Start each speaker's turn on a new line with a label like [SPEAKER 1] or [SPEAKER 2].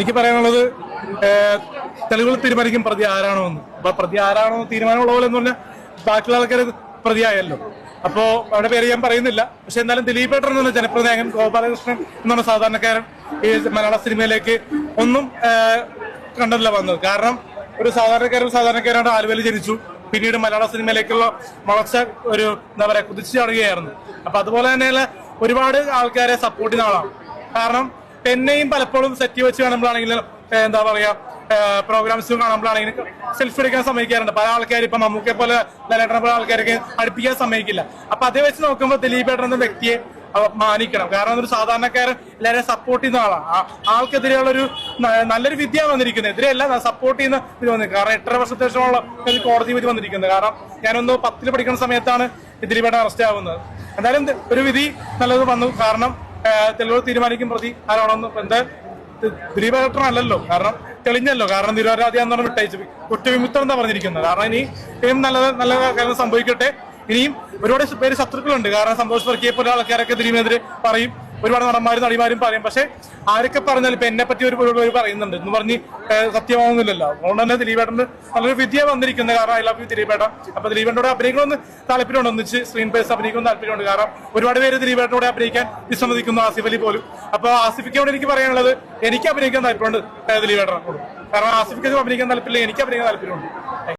[SPEAKER 1] എനിക്ക് പറയാനുള്ളത് തെളിവുകൾ തീരുമാനിക്കും പ്രതി ആരാണോ എന്ന് അപ്പൊ പ്രതി ആരാണോ തീരുമാനമുള്ള പോലെ എന്ന് പറഞ്ഞാൽ ബാക്കിയുള്ള ആൾക്കാർ പ്രതിയായല്ലോ. അപ്പോ അവിടെ പേര് ഞാൻ പറയുന്നില്ല. പക്ഷെ എന്നാലും ദിലീപ് ഏട്ടൻ എന്ന ജനപ്രതിനായകൻ ഗോപാലകൃഷ്ണൻ എന്നുള്ള സാധാരണക്കാരൻ ഈ മലയാള സിനിമയിലേക്ക് ഒന്നും കണ്ടല്ല വന്നത്. കാരണം ഒരു സാധാരണക്കാരൻ സാധാരണക്കാരാണ് ആലുവയിൽ ജനിച്ചു. പിന്നീട് മലയാള സിനിമയിലേക്കുള്ള വളർച്ച ഒരു എന്താ പറയാ കുതിച്ചു ചാടുകയായിരുന്നു. അപ്പൊ അതുപോലെ തന്നെയുള്ള ഒരുപാട് ആൾക്കാരെ സപ്പോർട്ട് ചെയ്യുന്ന ആളാണ്. കാരണം എന്നെയും പലപ്പോഴും സെറ്റ് വെച്ച് കാണുമ്പോഴാണെങ്കിലും എന്താ പറയാ പ്രോഗ്രാംസ് കാണുമ്പോഴാണെങ്കിലും സെൽഫി എടുക്കാൻ സമ്മതിക്കാറുണ്ട്. പല ആൾക്കാർ ഇപ്പൊ മമ്മൂക്കെ പോലെ ലലേട്ടനെ പോലെ ആൾക്കാരൊക്കെ അടുപ്പിക്കാൻ സമ്മതിക്കില്ല. അപ്പൊ അതേ വെച്ച് നോക്കുമ്പോൾ ദിലീപ് ഏട്ടൻ എന്ന വ്യക്തിയെ മാനിക്കണം. കാരണം ഒരു സാധാരണക്കാരൻ എല്ലാവരെയും സപ്പോർട്ട് ചെയ്യുന്ന ആളാണ്. ആൾക്കെതിരെയുള്ള ഒരു നല്ലൊരു വിദ്യ വന്നിരിക്കുന്നത്. എതിരെയല്ല സപ്പോർട്ട് ചെയ്യുന്ന ഇത് വന്നിരിക്കുന്നത്. കാരണം എട്ടര വർഷത്തെ ശേഷമുള്ള കോടതി വിധി വന്നിരിക്കുന്നത്. കാരണം ഞാനൊന്ന് പത്തിൽ പഠിക്കുന്ന സമയത്താണ് ദിലീപേട്ടൻ അറസ്റ്റ് ആവുന്നത്. എന്തായാലും ഒരു വിധി നല്ലത് വന്നു. കാരണം തെളിവ് തീരുമാനിക്കും പ്രതി. ആരാണെന്ന് എന്താ? ദിലീപേട്ടൻ അല്ലല്ലോ കാരണം തെളിഞ്ഞല്ലോ. കാരണം നിരപരാധി എന്നാണ് വിട്ടയച്ചു. കുറ്റവിമുക്തം എന്താ പറഞ്ഞിരിക്കുന്നത്. കാരണം ഇനി ഇനിയും നല്ല നല്ല കാര്യം സംഭവിക്കട്ടെ. ഇനിയും ഒരുപാട് പേര് ശത്രുക്കളുണ്ട്. കാരണം സന്തോഷ് വർക്കിയെ പോലെ ആൾക്കാരൊക്കെ ദിലീപിനെതിരെ പറയും. ഒരുപാട് നടന്മാരും നടിമാരും പറയും. പക്ഷെ ആരൊക്കെ പറഞ്ഞാൽ ഇപ്പൊ എന്നെ പറ്റി ഒരു പറയുന്നുണ്ട്. എന്ന് പറഞ്ഞ് സത്യമാവുന്നില്ലല്ലോ. അതുകൊണ്ട് തന്നെ ദിലീപേട്ടന് നല്ലൊരു വിദ്യ വന്നിരിക്കുന്നത്. കാരണം ഐ ലവ് യു ദിലീപേട്ട. അപ്പൊ ദിലീപേട്ടോടെ അഭിനയിക്കണമെന്ന് താല്പര്യമുണ്ട്. ഒന്നിച്ച് സ്ക്രീൻ പേസ് അഭിനയിക്കുന്ന താല്പര്യമുണ്ട്. കാരണം ഒരുപാട് പേര് ദിലീപേട്ടനോട് അഭിനയിക്കാൻ വിസമ്മതിക്കുന്നു ആസിഫ് അലി പോലും. അപ്പൊ ആസിഫിക്കോട് എനിക്ക് പറയാനുള്ളത് എനിക്ക് അഭിനയിക്കാൻ താല്പര്യമുണ്ട് ദിലീപേട്ടനോട്. കാരണം ആസിഫിക്ക് അഭിനയിക്കാൻ താല്പര്യമില്ല എനിക്ക് അഭിനയിക്കാൻ താല്പര്യമുണ്ട്.